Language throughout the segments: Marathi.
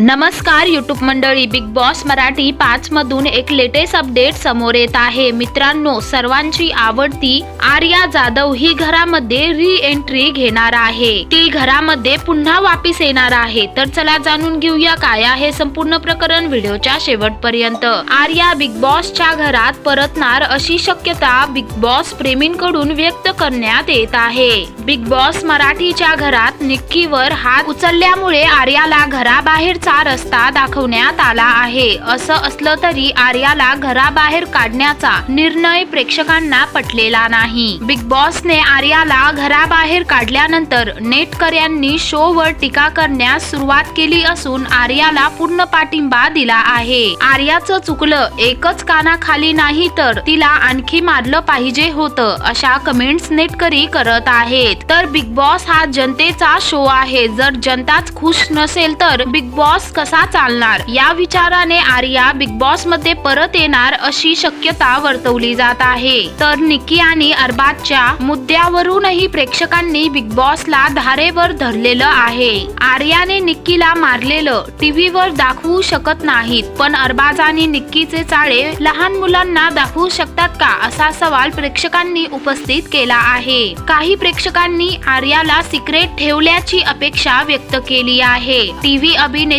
नमस्कार युट्यूब मंडळी. बिग बॉस मराठी पाच मधून एक लेटेस्ट अपडेट समोर येत आहे. मित्रांनो सर्वांची आवडती आर्या जाधव ही घरामध्ये री एंट्री घेणार आहे. ती घरामध्ये पुन्हा वापिस येणार आहे. तर चला जाणून घेऊया काय आहे संपूर्ण प्रकरण व्हिडिओच्या शेवटपर्यंत. आर्या बिग बॉसच्या घरात परतणार अशी शक्यता बिग बॉस प्रेमींकडून व्यक्त करण्यात येत आहे. बिग बॉस मराठीच्या घरात निक्कीवर हात उचलल्यामुळे आर्याला घराबाहेर घराबाहेरचा रस्ता दाखवण्यात आला आहे. असं असलं तरी आर्याला घराबाहेर काढण्याचा निर्णय प्रेक्षकांना पटलेला नाही. बिग बॉसने आर्याला घराबाहेर काढल्यानंतर नेटकऱ्यांनी शोवर टीका करण्यास सुरुवात केली असून आर्याला पूर्ण पाठिंबा दिला आहे. आर्याचं चुकलं एकच कानाखाली नाही तर तिला आणखी मारलं पाहिजे होतं अशा कमेंट्स नेटकरी करत आहेत. तर बिग बॉस हा जनतेचा शो आहे. जर जनताच खुश नसेल तर बिग बॉस कसा चालणार? या विचाराने आर्या बिग बॉसमध्ये परत येणार अशी शक्यता वर्तवली जात आहे. तर निकी आणि अरबाजच्या मुद्द्यावरूनही प्रेक्षकांनी बिग बॉसला धारेवर धरलेलं आहे. आर्याने निक्कीला मारलेलं टीव्हीवर दाखवू शकत नाहीत पण अरबाज आणि निक्कीचे चाळे लहान मुलांना दाखवू शकतात का असा सवाल प्रेक्षकांनी उपस्थित केला आहे. काही प्रेक्षकांनी आर्याला सिक्रेट ठेवल्याची अपेक्षा व्यक्त केली आहे. टीव्ही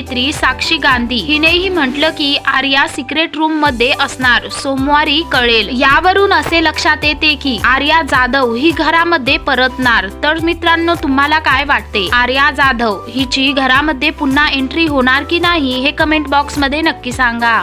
अभिनेत्री साक्षी गांधी हिनेही म्हटलं की आर्या सिक्रेट रूममध्ये असणार सोमवारी कळेल. यावरून असे लक्षात येते की आर्या जाधव ही घरामध्ये परतणार. तर मित्रांनो तुम्हाला काय वाटते? आर्या जाधव हिची घरामध्ये पुन्हा एंट्री होणार की नाही हे कमेंट बॉक्समध्ये नक्की सांगा.